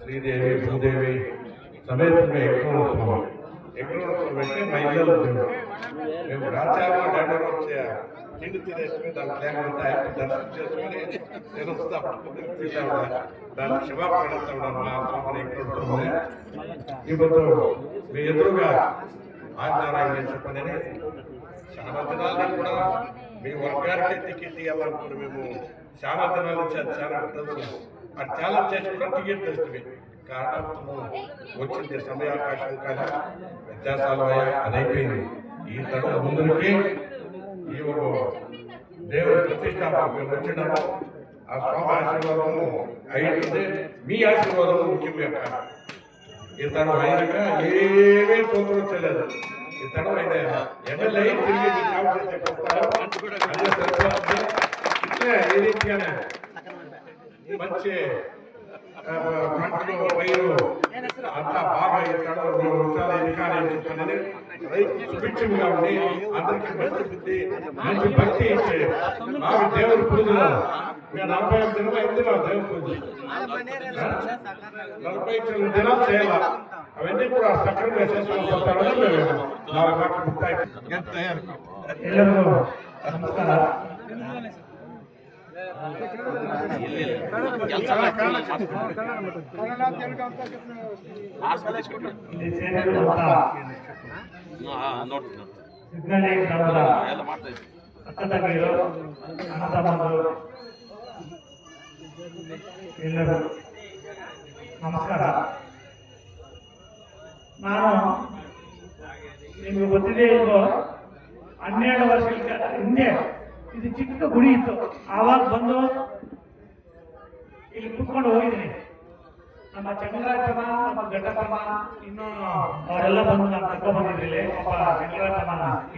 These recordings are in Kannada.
శ్రీదేవి భూదేవి సమేతంగా ఎక్కువ స్వామి ఎక్కువ స్వామి అంటే మా మేము రాజ్యాంగ డాక్టర్ వచ్చే తిండి తినేసుకుని దాని లేకుండా దర్శనం చేసుకుని నేను వస్తాం తింటాము దాన్ని క్షమాపణ మా స్వామిని ఎక్కువ ఇప్పుడు మీ ఎదురుగా ఆజ్ఞారాయణ చెప్పనని చాలా దినాలు కూడా మీ వర్గానికి టికెట్ ఇవ్వాలనుకుని మేము చాలా దినాల నుంచి అది చాలా తెలుసు అది చాలా చేసుకున్న టికెట్ తెస్తుంది కారణం వచ్చింది సమయావకాశం కానీ వ్యత్యాసాలు అదైపోయింది ఈ తరం ముందుకి ఈ ఒక దేవుడి ప్రతిష్టాపన మేము వచ్చినాము ఆ స్వామి ఆశీర్వాదము అయింది మీ ఆశీర్వాదము ముఖ్యమే కాదు ఇతను అయినాక ఏమీ తోచలేదు ತಡವ ಇದೆ ಎಮ್ಎಲ್ಎ ತಿರುಗಿ ಸಾಮರ್ಥ್ಯ ಕೊಡ್ತಾರೋ ಅದೇ ಸರ್ಕಾರ ಇಲ್ಲೇ ಈ ರೀತಿಯ ಮಂಚೆ ಮಂಟಲು ವೈರು అంత బాబాయ్ ఎక్కడో రెండు వృక్షాలు ఇచ్చే మాకు దేవుడి పూజలో. నలభై ఐదు దినాలు ఎందులో దేవుడి పూజ. అవన్నీ కూడా సక్రమంగా చేసుకుని పోతాడని నమస్కారం ಎಲ್ಲರೂ ನಮಸ್ಕಾರ. ನಾನು ನಿಮಗೆ ಗೊತ್ತಿದೆ ಇಲ್ವೋ? ಹನ್ನೆರಡು ವರ್ಷಗಳ ಹಿಂದೆ ಇದು ಚಿಕ್ಕ ಗುಡಿ ಇತ್ತು. ಆವಾಗ ಬಂದು ಇಲ್ಲಿ ಕುತ್ಕೊಂಡು ಹೋಗಿದ್ದೀನಿ. ನಮ್ಮ ಚಂದ್ರಾಟನ ನಮ್ಮ ಘಟಕನ ಇನ್ನು ಅವರೆಲ್ಲ ಬಂದು ನಾನು ಕರ್ಕೊಂಡ್ ಬಂದಿದ್ರು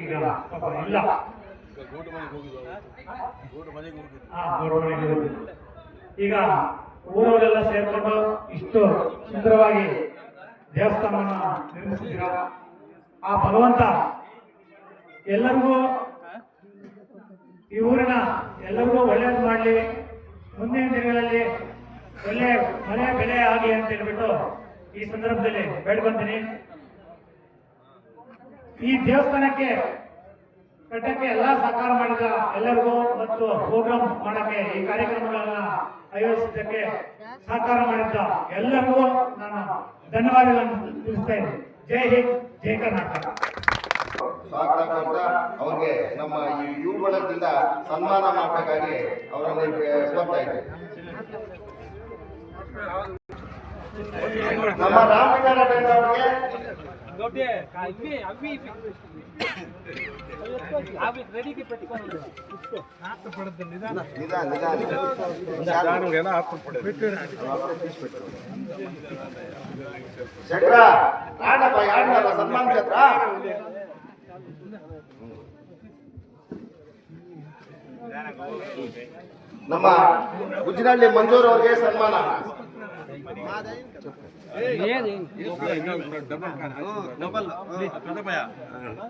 ಈಗ ಇಲ್ಲ. ಈಗ ಊರವರೆಲ್ಲ ಸೇರ್ಕೊಂಡು ಇಷ್ಟು ಸುಂದರವಾಗಿ ದೇವಸ್ಥಾನವನ್ನ ನಿರ್ಮಿಸಿದ್ದೀರ? ಆ ಭಗವಂತ ಎಲ್ಲರಿಗೂ ಈ ಊರಿನ ಎಲ್ಲರಿಗೂ ಒಳ್ಳೇದು ಮಾಡಲಿ. ಮುಂದಿನ ದಿನಗಳಲ್ಲಿ ಒಳ್ಳೆ ಮನೆ ಬೆಳೆ ಆಗಲಿ ಅಂತ ಹೇಳ್ಬಿಟ್ಟು ಈ ಸಂದರ್ಭದಲ್ಲಿ ಬೇಡ್ಕೊಂತೀನಿ. ಈ ದೇವಸ್ಥಾನಕ್ಕೆ ಕಟ್ಟಕ್ಕೆ ಎಲ್ಲ ಸಹಕಾರ ಮಾಡಿದ ಎಲ್ಲರಿಗೂ ಮತ್ತು ಪ್ರೋಗ್ರಾಮ್ ಮಾಡಕ್ಕೆ ಈ ಕಾರ್ಯಕ್ರಮಗಳನ್ನ ಆಯೋಜಿಸಿದ್ದಕ್ಕೆ ಸಹಕಾರ ಮಾಡಿದ್ದ ಎಲ್ಲರಿಗೂ ನಾನು ಧನ್ಯವಾದಗಳನ್ನು ತಿಳಿಸ್ತಾ ಇದ್ದೀನಿ. ಜೈ ಹಿಂದ್, ಜೈ ಕರ್ನಾಟಕ. ಸ್ವಾಗತ ಅವ್ರಿಗೆ ನಮ್ಮ ಈ ಯುವ ಬಳಗದಿಂದ ಸನ್ಮಾನ ಮಾಡಬೇಕಾಗಿ ಅವರನ್ನು ಕೋರ್ತಾ ಇದ್ದೀವಿ ನಮ್ಮ ರಾಮನಗರ ಬೆಂಗಳವರಿಗೆ ಸನ್ಮಾನ ನಮ್ಮ ಗುಜ್ಜಿನಹಳ್ಳಿ ಮಂಜೂರ್ ಅವರಿಗೆ ಸನ್ಮಾನ.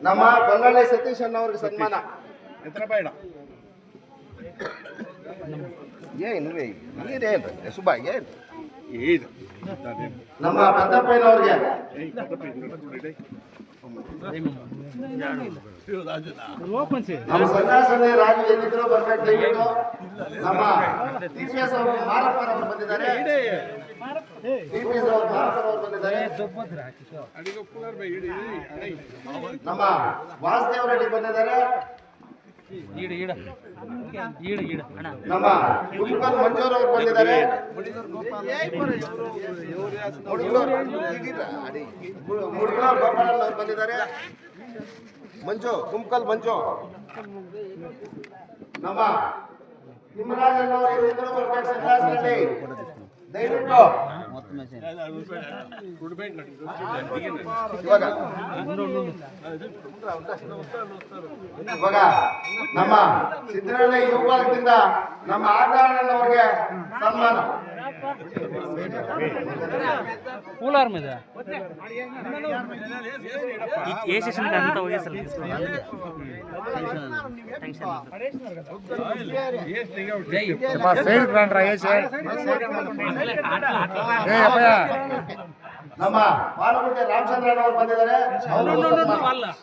ನಮ್ಮ ಬಂಗಾಳಿ ಸತೀಶ್ ಅಣ್ಣ ಅವ್ರಿಗೆ ಸನ್ಮಾನ ಏನು ನೀರೇನು ಏನು ನಮ್ಮ ಪದ್ದಪ್ಪಯ್ಯನವ್ರಿಗೆ ನಮ್ಮ ಸನ್ಯಾಸನೆ ರಾಜು ಎಲ್ಲಿದ್ರು ಬರ್ಬೇಕು ನಮ್ಮ ಅವರು ಬಂದಿದ್ದಾರೆ. ಅವರು ಬಂದಿದ್ದಾರೆ. ನಮ್ಮ ಬಂದಿದ್ದಾರೆ. ನಮ್ಮ ಗುಲ್ಕರ್ ಮಂಜೂರ್ ಅವರು ಬಂದಿದ್ದಾರೆ. ಮುಡ್ಕಲ್ ಅವರು ಬಂದಿದ್ದಾರೆ. ಮಂಜು ಗುಮ್ಕಲ್ ಮಂಜು. ನಮ್ಮ ಅವರು ದಯವಿಟ್ಟು. ಇವಾಗ. ನಮ್ಮ ಸಿದ್ದರಾಮಯ್ಯ ಯುವಕದಿಂದ ನಮ್ಮ ಆಧಾರಣ್ಣನವರಿಗೆ ಸನ್ಮಾನ కూలర్ మీద ఏ సెషన్ అంతా ఒకేసారి తీసుకోవాలి ನಮ್ಮ ಪಾಲಗುಂಟೆ ರಾಮಚಂದ್ರಣ್ಣ ಅವರು ಬಂದಿದ್ದಾರೆ ಅವರು ಸನ್ಮಾನ-